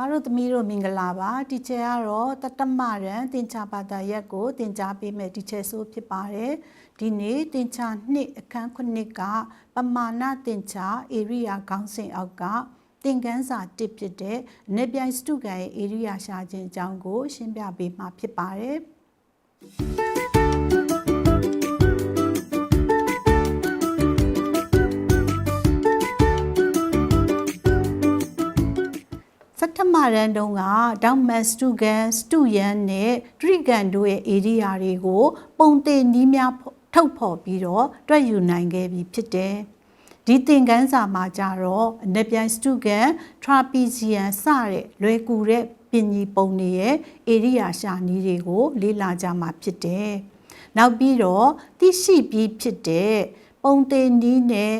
သားတို့သမီးတို့မင်္ဂလာပါတီချာကတော့တတမရန်တင်ချာဘာသာရက်ကိုတင် जा ပေးမယ်တီချာဆိုဖြစ်ပါတယ်ဒီနေ့တင်ချာနှစ်အခန်းခုနှစ်ကပမာဏတင်ချာဧရိယာခေါင်းစဉ်အောက်ကသင်ခန်းစာတစ်ဖြစ်တဲ့အနက်ပြိုင်စတုကန်ရဲ့ဧရိယာရှာခြင်းအကြောင်းကို ရှင်းပြပေးမှာဖြစ်ပါတယ် မရန်တုန်းကဒေါမတ်စတူကန်စတူယန်နဲ့ဒရိကန်တို့ရဲ့ဧရိယာတွေကို ပုံသေးနီးများထုတ်ဖော်ပြီးတော့တွက်ယူနိုင်ခဲ့ပြီဖြစ်တယ်။ဒီသင်ခန်းစာမှာကြတော့အနက်ပြိုင်စတူကန်ထရာပီဇီယန်စတဲ့လွယ်ကူတဲ့ပင်ကြီးပုံတွေရဲ့ဧရိယာရှာနီးတွေကို လေ့လာကြမှာဖြစ်တယ်။နောက်ပြီးတော့သိရှိပြီးဖြစ်တဲ့ပုံသေးနီးနဲ့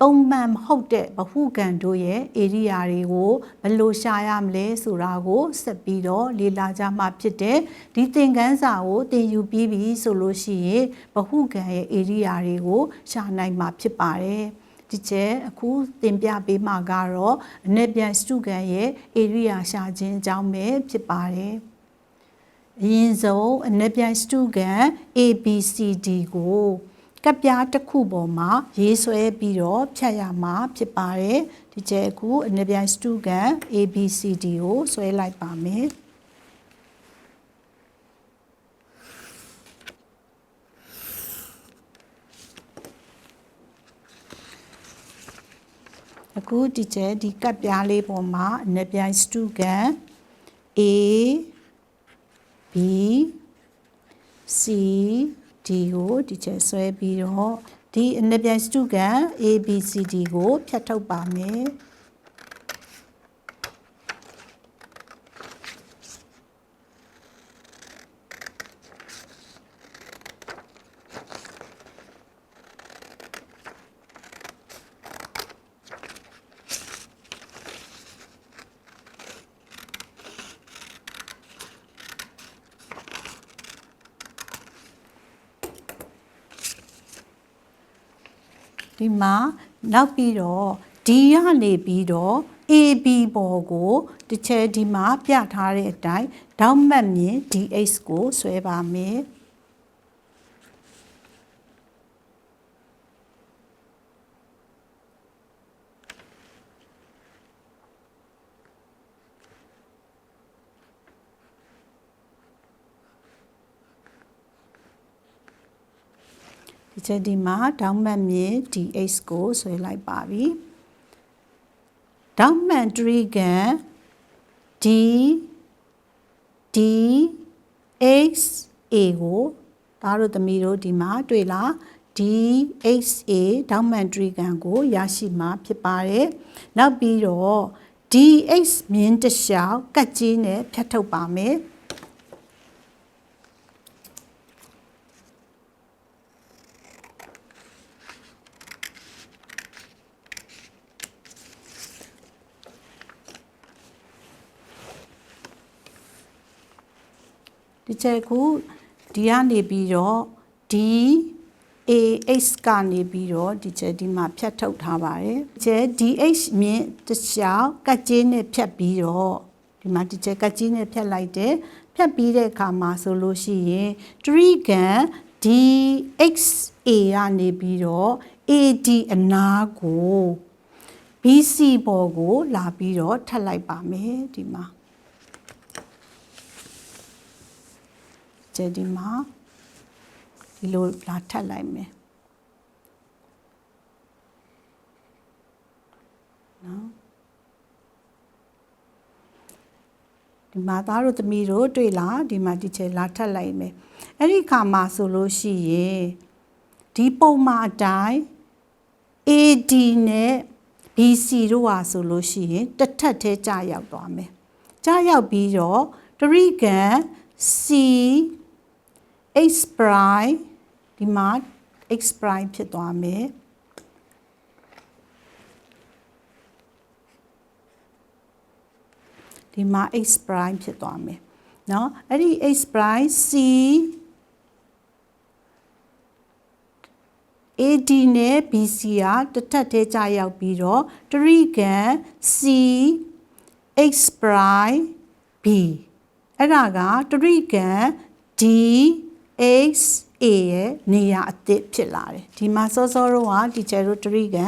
ပုံမှန်မဟုတ်တဲ့ဗဟုကံတို့ရဲ့ဧရိယာတွေကိုဘယ်လိုရှာရမလဲဆိုတာကိုဆက်ပြီးတော့လေ့လာကြမှာဖြစ်တဲ့ဒီသင်ခန်းစာကိုသင်ယူပြီးပြီဆိုလို့ရှိရင်ဗဟုကံရဲ့ဧရိယာတွေကိုရှာနိုင်မှာဖြစ်ပါတယ်ဒီချက်အခုသင်ပြပေးမှာကတော့အနက်ပြန်စတုကန်ရဲ့ဧရိယာရှာခြင်းအကြောင်းပဲဖြစ်ပါတယ်အရင်ဆုံးအနက်ပြန်စတုကန် ABCD ကို ကပ်ပြားတစ်ခုပေါ်မှာရေးဆွဲပြီးတော့ဖြတ်ရမှာဖြစ်ပါတယ်ဒီကျဲအခုအနည်းပြိုင်စတူကန် ABCD ကိုဆွဲလိုက်ပါမယ်အခုဒီကျဲဒီကပ်ပြားလေးပေါ်မှာအနည်းပြိုင်စတူကန် A B C ဒီကိုဒီချက်ဆွဲပြီးတော့ဒီအနပြန်စတုကန် ABCD ကိုဖြတ်ထုတ်ပါမယ် ဒီမှာနောက်ပြီးတော့ D ကနေပြီးတော့ AB ပေါ်ကိုတစ်ချက်ဒီမှာပြထားတဲ့အတိုင်းဒေါက်မှတ်မြင် DH ကိုဆွဲပါမယ် ဒီချက်ဒီမှာဒေါက်မှတ်မြင် DH ကိုဆွဲလိုက်ပါပြီဒေါက်မှန်ထရီကန် D D H A ကိုသားတို့သမီးတို့ဒီမှာတွေ့လား DHA ဒေါက်မှန်ထရီကန်ကိုရရှိမှာဖြစ်ပါတယ်နောက်ပြီးတော့ DH မြင်းတစ်လျှောက်ကတ်ကြီးနဲ့ဖြတ်ထုတ်ပါမယ် ဒီချက်ခုဒီကနေပြီးတော့ D AH ကနေပြီးတော့ဒီချက်ဒီမှာဖြတ်ထုတ်ထားပါတယ်။ချက် DH မြင့်တစ်ချောင်းကတ်ကျင်းနဲ့ဖြတ်ပြီးတော့ဒီမှာဒီချက်ကတ်ကျင်းနဲ့ဖြတ်လိုက်တယ်။ဖြတ်ပြီးတဲ့အခါမှာဆိုလို့ရှိရင်3ကန် DXA ကနေပြီးတော့ AD အနာကို BC ပေါ်ကို လာပြီးတော့ထပ်လိုက်ပါမယ်ဒီမှာ ကျဒီမှာဒီလိုလာထပ်လိုက်မယ်နော်ဒီမှာသားတို့သမီးတို့တွေ့လားဒီမှာဒီချေလာထပ်လိုက်မယ်အဲ့ဒီခါမှာဆိုလို့ရှိရင်ဒီပုံမှာအတိုင်း AD နဲ့ BC တို့ဟာဆိုလို့ရှိရင်တစ်ထပ်သေးကြာရောက်သွားမယ်ကြာရောက်ပြီးတော့တရိကန် C x prime ဒီမှာ x prime ဖြစ်သွားမယ်ဒီမှာ x prime ဖြစ်သွားမယ်เนาะအဲ့ဒီ x prime c AD နဲ့ BC ကတစ်ထပ်သေးကြရောက်ပြီးတော့တရိကန် C x prime b အဲ့ဒါကတရိကံ d x a ရဲ့နေရာအသစ်ဖြစ်လာတယ်ဒီမှာစောစောတော့ကဒီကျဲတို့တရိကံ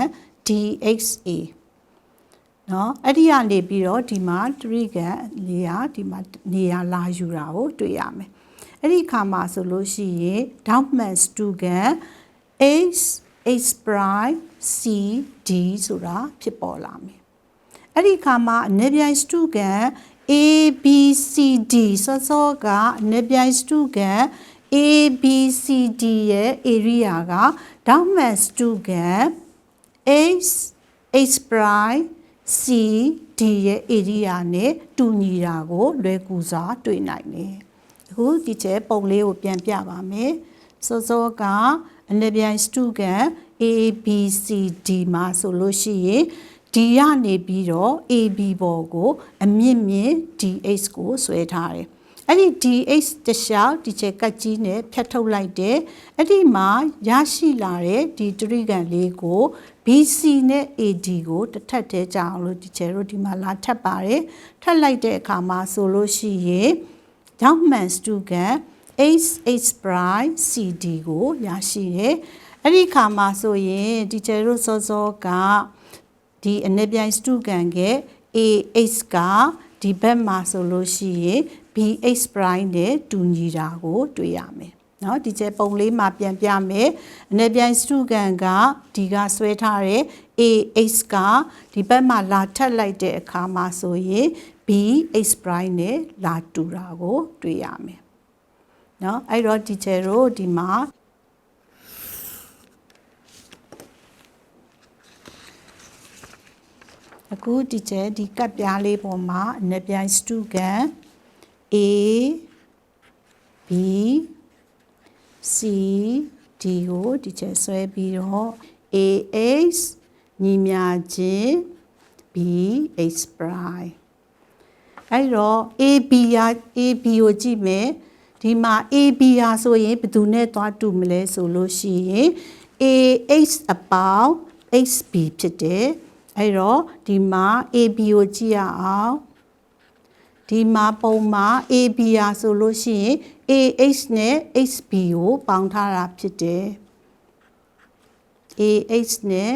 d x a เนาะအဲ့ဒီကနေပြီးတော့ဒီမှာတရိကံနေရာဒီမှာနေရာလာယူတာကိုတွေ့ရမယ်အဲ့ဒီခါမှာဆိုလို့ရှိရင် Doubtman Stugan x x prime c d ဆိုတာဖြစ်ပေါ်လာမယ်အဲ့ဒီခါမှာအနေပြိုင် Stugan a b c d စောစောကအနေပြိုင် Stugan a b c d ရဲ့ area က Doubtman Stugan x x prime c d ရဲ့ area နဲ့တူညီတာကိုလွယ်ကူစွာတွေ့နိုင်တယ်။အခုဒီကျဲပုံလေးကိုပြန်ပြပါမယ်။စောစောကအနပြိုင် student A B C D မှာဆိုလို့ရှိရင် D ရနေပြီးတော့ AB ပေါ်ကို အမြင့်မြင့် DH ကိုဆွဲထားတယ်။ အဲ့ဒီ DH တခြားဒီချက်ကတ်ကြီးနဲ့ဖြတ်ထုတ်လိုက်တယ်။အဲ့ဒီမှာရရှိလာတဲ့ဒီတရိကန်လေးကို BC နဲ့ AD ကိုတစ်ထပ်တည်းကြအောင်လို့ဒီချယ်တို့ဒီမှာလာထပ်ပါတယ်။ထပ်လိုက်တဲ့အခါမှာဆိုလို့ရှိရင်ကြောင့်မှန်စတူကန် HH prime CD ကိုရရှိတယ်။အဲ့ဒီခါမှာဆိုရင်ဒီချယ်တို့စောစောကဒီအနေပြိုင်စတူကန်က AH ကဒီဘက်မှာဆိုလို့ရှိရင် BH prime နဲ့တူညီတာကိုတွေ့ရမယ်။နော်ဒီကျပုံလေးမှာပြန်ပြမယ်အနေပြိုင်စတူကန်ကဒီကဆွဲထားတဲ့ AH ကဒီဘက်မှာလာထပ်လိုက်တဲ့အခါမှာဆိုရင် BH prime နဲ့လာတူတာကိုတွေ့ရမယ်။နော်အဲ့တော့ဒီကျတို့ဒီမှာအခုဒီကျဒီကပ်ပြားလေးပေါ်မှာအနေပြိုင်စတူကန် A B C D ကိုဒီကျဆွဲပြီးတော့ AX ညီမြချင်း BH prime အဲ့တော့ AB ရ AB ကိုကြည့်မယ်ဒီမှာ AB ဟာဆိုရင်ဘယ်သူနဲ့သွားတူမလဲဆိုလို့ရှိရင် AH အပေါင်း HB ဖြစ်တယ်အဲ့တော့ဒီမှာ AB ကိုကြည့်ရအောင် ဒီမှာပုံမှာ AB ရာဆိုလို့ရှိရင် AH နဲ့ HB ကိုပေါင်းထားတာဖြစ်တယ် AH နဲ့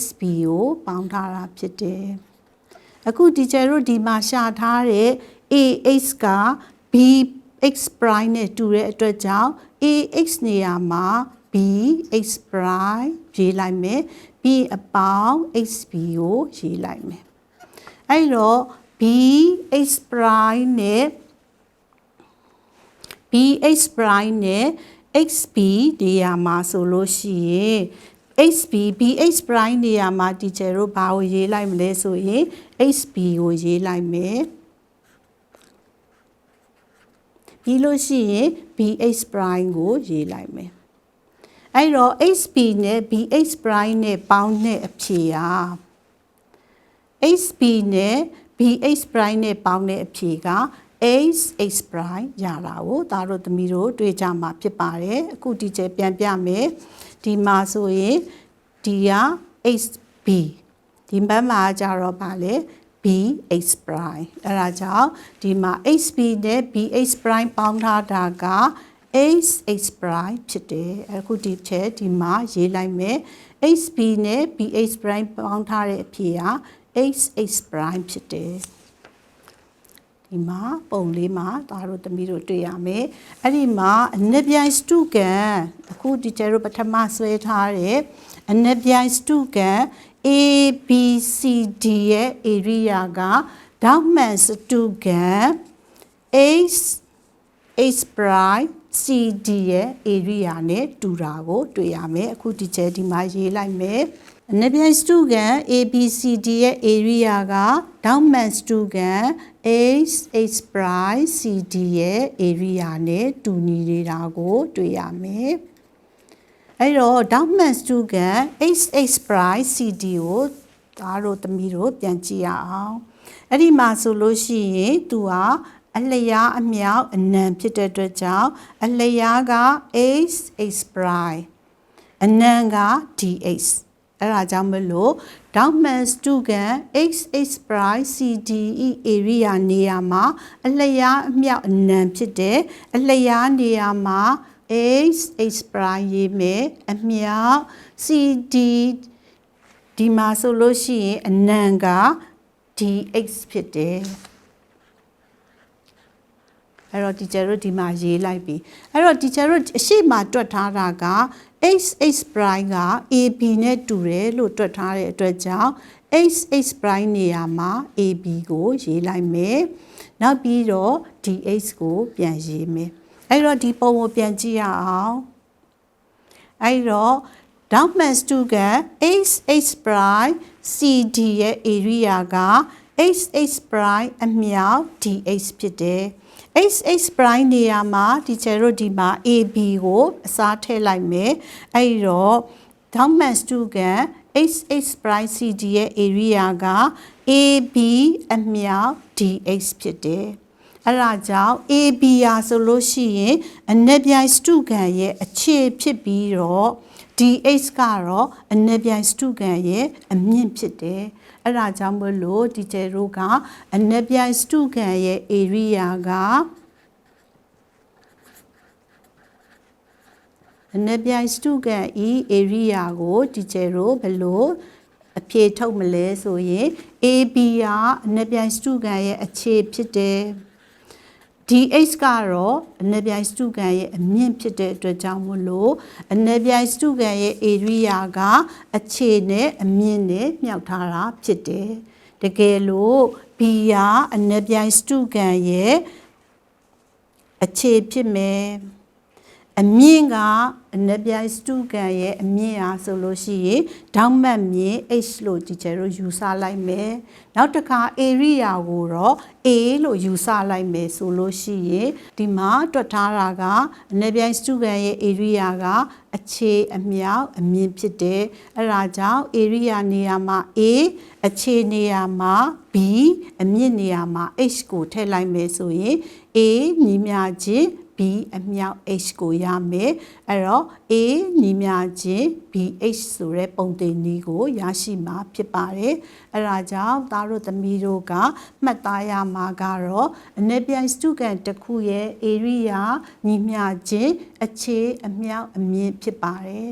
HB ကိုပေါင်းထားတာဖြစ်တယ်အခုဒီကျတို့ဒီမှာရှာထားတဲ့ AH က BX prime နဲ့တူတဲ့အတွက်ကြောင့် AX နေရာမှာ BX prime ရေးလိုက်မယ် B အပေါင်း HB ကိုရေးလိုက်မယ်အဲ့တော့ BH prime နဲ့ BH prime နဲ့ XB နေရာမှာဆိုလို့ရှိရင် HB BH prime နေရာမှာ teacher တို့ဘာကိုရေးလိုက်မလဲဆိုရင် HB ကိုရေးလိုက်မယ်ပြီးလို့ရှိရင် BH prime ကိုရေးလိုက်မယ်အဲ့တော့ HB နဲ့ BH prime နဲ့ပေါင်းတဲ့အဖြေဟာ HB နဲ့ BH prime နဲ့ပေါင်းတဲ့အဖြေက H H prime ရတာကိုဒါတို့သမီးတို့တွေ့ကြမှာဖြစ်ပါတယ်အခုဒီကျပြန်ပြမယ်ဒီမှာဆိုရင်ဒီက HB ဒီဘက်မှာကြတော့ဗာလေ BH prime အဲ့ဒါကြောင့်ဒီမှာ HB နဲ့ BH prime ပေါင်းထားတာက H H prime ဖြစ်တယ်အခုဒီချက်ဒီမှာရေးလိုက်မယ် HB နဲ့ BH prime ပေါင်းထားတဲ့အဖြေက H H prime ဖြစ်တယ်ဒီမှာပုံလေးမှာဒါတို့သမီးတို့တွေ့ရမယ်အဲ့ဒီမှာအနက်ပြိုင်စတုကန်အခုဒီကျတို့ပထမဆွဲထားတဲ့အနက်ပြိုင်စတုကန် A B C D ရဲ့ area ကဒေါက်မန်စတုကန် H H prime CD ရဲ့ area နဲ့တူတာကိုတွေ့ရမယ်အခုဒီကျဒီမှာရေးလိုက်မယ်အ နပြိုင်စတူကန် ABCD ရဲ့ area ကဒေါက်မန်စတူကန် HH prime CD ရဲ့ area နဲ့တူညီနေတာကိုတွေ့ရမယ်အဲ့တော့ဒေါက်မန်စတူကန် HH prime CD ကိုဒါတို့သမီးတို့ပြန်ကြည့်ရအောင်အဲ့ဒီမှာဆိုလို့ရှိရင်သူကအလျားအမြောက်အနံဖြစ်တဲ့အတွက်ကြောင့်အလျားက h h prime အနံက dh အဲ့ဒါကြောင့်မလို့ Dogman Stugan XX Prime CDE area နေရာမှာအလျားအမြောက်အနံဖြစ်တယ်အလျားနေရာမှာ XX Prime ရေးမယ်အမြောက် CD ဒီမှာဆိုလို့ရှိရင်အနံက DX ဖြစ်တယ်အဲ့တော့ teacher တို့ဒီမှာရေးလိုက်ပြီအဲ့တော့ teacher တို့အရှိမတွက်ထားတာက XX prime က AB နဲ့တူတယ်လို့တွက်ထားတဲ့အတွက်ကြောင့် XX prime နေရာမှာ AB ကိုရေးလိုက်မယ်နောက်ပြီးတော့ DH ကိုပြန်ရေးမယ်အဲ့တော့ဒီပုံကိုပြန်ကြည့်ရအောင်အဲ့တော့ Downman Stugan XX prime CD ရဲ့ area က XX prime အမြောက် DH ဖြစ်တယ် XX prime နေရာမှာဒီကျတို့ဒီမှာ AB ကိုအစားထည့်လိုက်မယ်အဲ့တော့ Downman Stugan XX prime CD ရဲ့ area က AB အမြောက် DH ဖြစ်တယ်အဲ့ဒါကြောင့် AB ရာဆိုလို့ရှိရင်အနက်ပြိုင်စတုကန်ရဲ့အခြေဖြစ်ပြီးတော့ DH ကတော့အနက်ပြိုင်စတုကန်ရဲ့အမြင့်ဖြစ်တယ်အဲ့ဒါကြောင့်မလို့ဒီကျတို့ကအနက်ပြိုင်စတုကန်ရဲ့ area ကအနက်ပြိုင်စတုကန်ဤ area ကိုဒီကျတို့ဘယ်လိုအဖြေထုတ်မလဲဆိုရင် AB ကအနက်ပြိုင်စတုကန်ရဲ့အခြေဖြစ်တယ် DH ကတော့အနက်ပြိုင်စတုကန်ရဲ့အမြင့်ဖြစ်တဲ့အတွက်ကြောင့်မို့လို့အနက်ပြိုင်စတုကန်ရဲ့ area ကအခြေနဲ့အမြင့်နဲ့မြှောက်ထားတာဖြစ်တယ်။တကယ်လို့ B ကအနက်ပြိုင်စတုကန်ရဲ့အခြေဖြစ်မယ်။ အမြင့်ကအနက်ပြိုင်စတုကန်ရဲ့အမြင့်အားဆိုလို့ရှိရင်ဒေါက်မတ်မြင့် H လို့ဒီကျတို့ယူဆလိုက်မယ်။နောက်တစ်ခါ area ကိုတော့ A လို့ယူဆလိုက်မယ်ဆိုလို့ရှိရင်ဒီမှာတွက်ထားတာကအနက်ပြိုင်စတုကန်ရဲ့ area ကအခြေအမြောက်အမြင့်ဖြစ်တယ်။အဲဒါကြောင့် area နေရာမှာ A အခြေနေရာမှာ B အမြင့်နေရာမှာ H ကိုထည့်လိုက်မယ်ဆိုရင် A ညီမျှခြင်း B အမြောက် H ကိုရမယ်အဲ့တော့ A ညီမျှခြင်း BH ဆိုတဲ့ပုံသင်နည်းကိုရရှိမှာဖြစ်ပါတယ်အဲ့ဒါကြောင့်သားတို့သမီးတို့ကမှတ်သားရမှာကတော့အနည်းပြိုင်စတုကန်တစ်ခုရဲ့ area ညီမျှခြင်းအခြေအမြောက်အမြင့်ဖြစ်ပါတယ်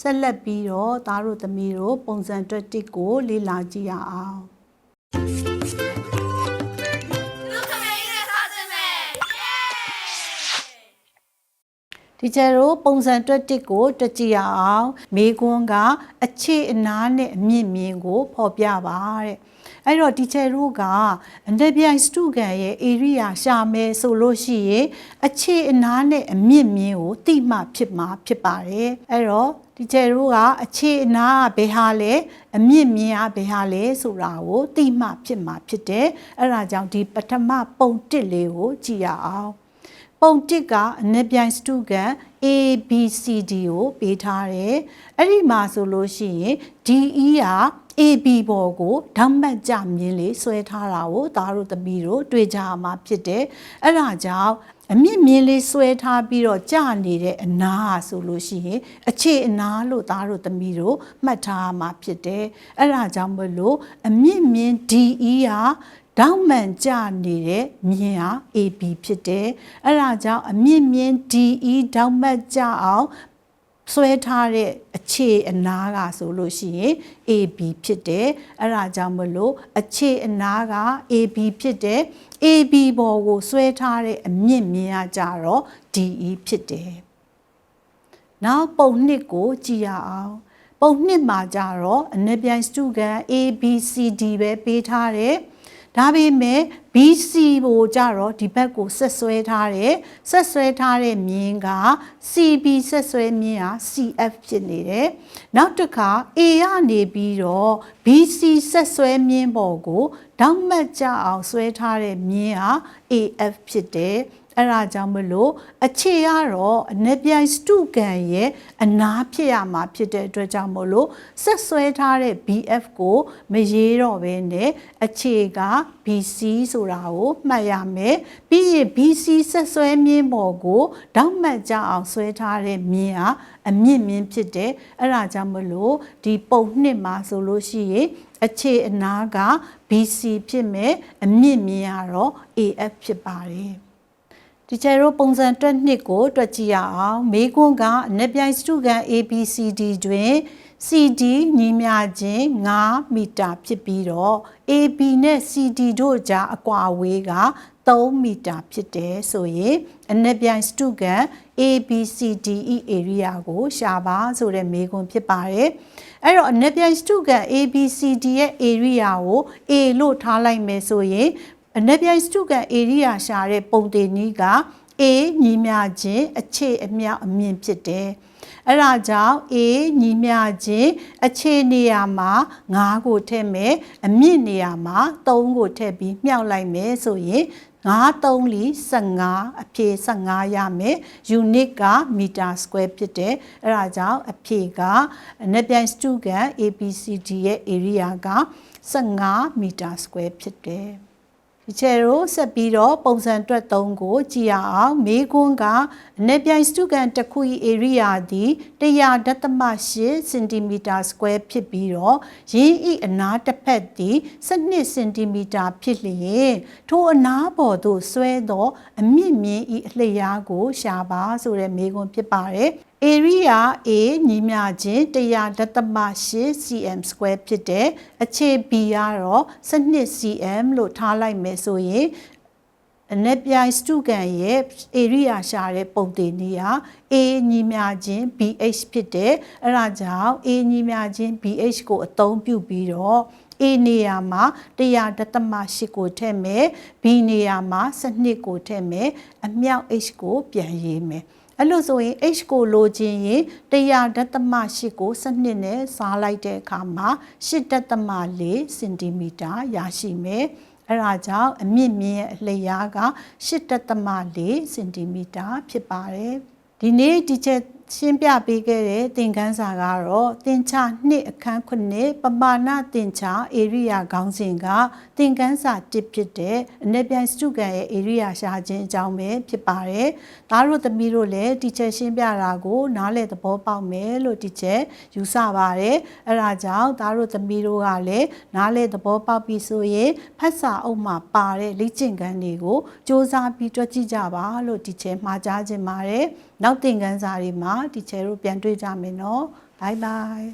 ဆက်လက်ပြီးတော့သားတို့သမီးတို့ပုံစံတွက်တစ်ကိုလေ့လာကြည့်ရအောင် ဒီကျတို့ပုံစံတွက်တစ်ကိုတွက်ကြည့်ရအောင်မေကွန်းကအခြေအနားနဲ့အမြင့်မြင့်ကိုဖော်ပြပါတဲ့အဲ့တော့ဒီကျတို့ကအန်ဒပြိုင်စတုကန်ရဲ့ area ရှာမယ်ဆိုလို့ရှိရင်အခြေအနားနဲ့အမြင့်မြင့်ကိုတိမှဖြစ်မှာဖြစ်ပါတယ်အဲ့တော့ဒီကျတို့ကအခြေအနားကဘယ်ဟာလဲအမြင့်မြင့်ကဘယ်ဟာလဲဆိုတာကိုတိမှဖြစ်မှာဖြစ်တယ်အဲ့ဒါကြောင့်ဒီပထမပုံတစ်လေးကိုကြည့်ရအောင် ပုံတစ်ကအနက်ပြိုင်စတုကန် ABCD ကိုပေးထားတယ်။အဲ့ဒီမှာဆိုလို့ရှိရင် DE က AB ပေါ်ကိုဓာတ်မှတ်ကြမြင်လေးဆွဲထားတာကိုသားတို့သမီးတို့တွေ့ကြမှာဖြစ်တယ်။အဲ့ဒါကြောင့်အမြင့်မြင့်လေးဆွဲထားပြီးတော့ကြာနေတဲ့အနားဆိုလို့ရှိရင်အခြေအနားလို့သားတို့သမီးတို့မှတ်ထားမှာဖြစ်တယ်။အဲ့ဒါကြောင့်မလို့အမြင့်မြင့် DE က တောက်မှန်ကြနေတဲ့မြင်ဟာ AB ဖြစ်တယ်။အဲ့ဒါကြောင့်အမြင့်မြင့် DE တောက်မှတ်ကြအောင်ဆွဲထားတဲ့အခြေအနာကဆိုလို့ရှိရင် AB ဖြစ်တယ်အဲ့ဒါကြောင့်မလို့အခြေအနာက AB ဖြစ်တယ် AB ပေါ်ကိုဆွဲထားတဲ့အမြင့်မြင်ရကြတော့ DE ဖြစ်တယ်နောက်ပုံနှစ်ကိုကြည့်ရအောင်ပုံနှစ်မှာကြတော့အနက်ပြိုင်စတုကန် ABCD ပဲပေးထားတယ် ဒါပေမဲ့ BC ကိုကြတော့ဒီဘက်ကိုဆက်ဆွဲထားတယ်ဆက်ဆွဲထားတဲ့မြင်းက CB ဆက်ဆွဲမြင်းက CF ဖြစ်နေတယ်နောက်တစ်ခါ A ကနေပြီးတော့ BC ဆက်ဆွဲမြင်းပေါ်ကိုတောက်မှတ်ကြအောင်ဆွဲထားတဲ့မြင်းဟာ AF ဖြစ်တယ် အဲ့ဒါကြောင့်မလို့အခြေကတော့အနက်ပြိုင်စတုကန်ရဲ့အနာဖြစ်ရမှာဖြစ်တဲ့အတွက်ကြောင့်မလို့ဆက်ဆွဲထားတဲ့ BF ကိုမရေးတော့ဘဲနဲ့အခြေက BC ဆိုတာကိုမှတ်ရမယ်ပြီးရင် BC ဆက်ဆွဲမြင်းပေါ်ကိုတောက်မှတ်ကြအောင်ဆွဲထားတဲ့မြင်းဟာအမြင့်မြင့်ဖြစ်တယ်အဲ့ဒါကြောင့်မလို့ဒီပုံနှစ်မှာဆိုလို့ရှိရင်အခြေအနာက BC ဖြစ်မယ်အမြင့်မြင့်ကတော့ AF ဖြစ်ပါတယ် ဒီကျတို့ပုံစံတွက်နှစ်ကိုတွက်ကြည့်ရအောင်မေးခွန်းကအနက်ပြိုင်စတုကန် ABCD တွင် CD ညီမျှခြင်း9မီတာဖြစ်ပြီးတော့ AB နဲ့ CD တို့ကြားအကွာအဝေးက3မီတာဖြစ်တယ်ဆိုရင်အနက်ပြိုင်စတုကန် ABCDE area ကိုရှာပါဆိုတဲ့မေးခွန်းဖြစ်ပါတယ်။အဲ့တော့အနက်ပြိုင်စတုကန် ABCD ရဲ့ area ကို A လို့ထားလိုက်မယ်ဆိုရင် အနက်ပြိုင်စတုကန် area ရှာတဲ့ပုံတင်နည်းက A ညီမျှခြင်းအခြေအမြောက်အမြင့်ဖြစ်တယ်။အဲ့ဒါကြောင့် A ညီမျှခြင်းအခြေနေရာမှာ9ကိုထည့်မယ်အမြင့်နေရာမှာ3ကိုထည့်ပြီးမြှောက်လိုက်မယ်ဆိုရင်9 3လီ15အဖြေ15ရမယ် unit က meter square ဖြစ်တယ်အဲ့ဒါကြောင့်အဖြေကအနက်ပြိုင်စတုကန် ABCD ရဲ့ area က15 meter square ဖြစ်တယ် ဒီချေရိုဆက်ပြီးတော့ပုံစံတွက်သုံးကိုကြည့်ရအောင်မေးခွန်းကအနက်ပြိုင်စတုကန်တစ်ခု၏ area သည်100ဒသမ8စင်တီမီတာစကွဲဖြစ်ပြီးတော့ရင်းဤအနားတစ်ဖက်သည်12စင်တီမီတာဖြစ်လျင်ထိုအနားပေါ်သို့ဆွဲသောအမြင့်မြင့်ဤအလျားကိုရှာပါဆိုတဲ့မေးခွန်းဖြစ်ပါတယ် area A ညီမျှခြင်း100ဒသမ8 cm square ဖြစ်တဲ့အခြေ B ကတော့12 cm လို့ထားလိုက်မယ်ဆိုရင်အနက်ပြိုင်စတုကန်ရဲ့ area ရှာတဲ့ပုံတင်နည်းဟာ A ညီမျှခြင်း BH ဖြစ်တယ်အဲဒါကြောင့် A ညီမျှခြင်း BH ကိုအသုံးပြုပြီးတော့ A နေရာမှာ100ဒသမ8ကိုထည့်မယ် B နေရာမှာ12ကိုထည့်မယ်အမြောက် H ကိုပြန်ရေးမယ် အဲ့လိုဆိုရင် h ကိုလိုချင်ရင်100ဒသမ8ကိုစနစ်နဲ့စားလိုက်တဲ့အခါမှာ8ဒသမ4စင်တီမီတာရရှိမယ်အဲ့ဒါကြောင့်အမြင့်မြင့်ရဲ့အလျားက8ဒသမ4စင်တီမီတာဖြစ်ပါတယ်ဒီနေ့ဒီချက် ရှင်းပြပေးခဲ့တဲ့သင်ခန်းစာကတော့သင်္ချာနှစ်အခန်းခုနှစ်ပမာဏသင်္ချာ area ခေါင်းစဉ်ကသင်ခန်းစာတစ်ဖြစ်တဲ့အနက်ပြိုင်စတုကန်ရဲ့ area ရှာခြင်းအကြောင်းပဲဖြစ်ပါတယ်။ဒါတို့သမီးတို့လည်းတီချာရှင်းပြတာကို နားလည်သဘောပေါက်မယ်လို့တီချာယူဆပါတယ်။အဲဒါကြောင့်ဒါတို့သမီးတို့ကလည်းနားလည်သဘောပေါက်ပြီဆိုရင်ဖတ်စာအုပ်မှာပါတဲ့လေ့ကျင့်ခန်းတွေကိုစ조사ပြီးတွက်ကြည့်ကြပါလို့တီချာမှာကြားခြင်းပါတယ်။ နောက်သင်ခန်းစာတွေမှာ teacher တို့ပြန်တွေ့ကြမယ်နော် bye bye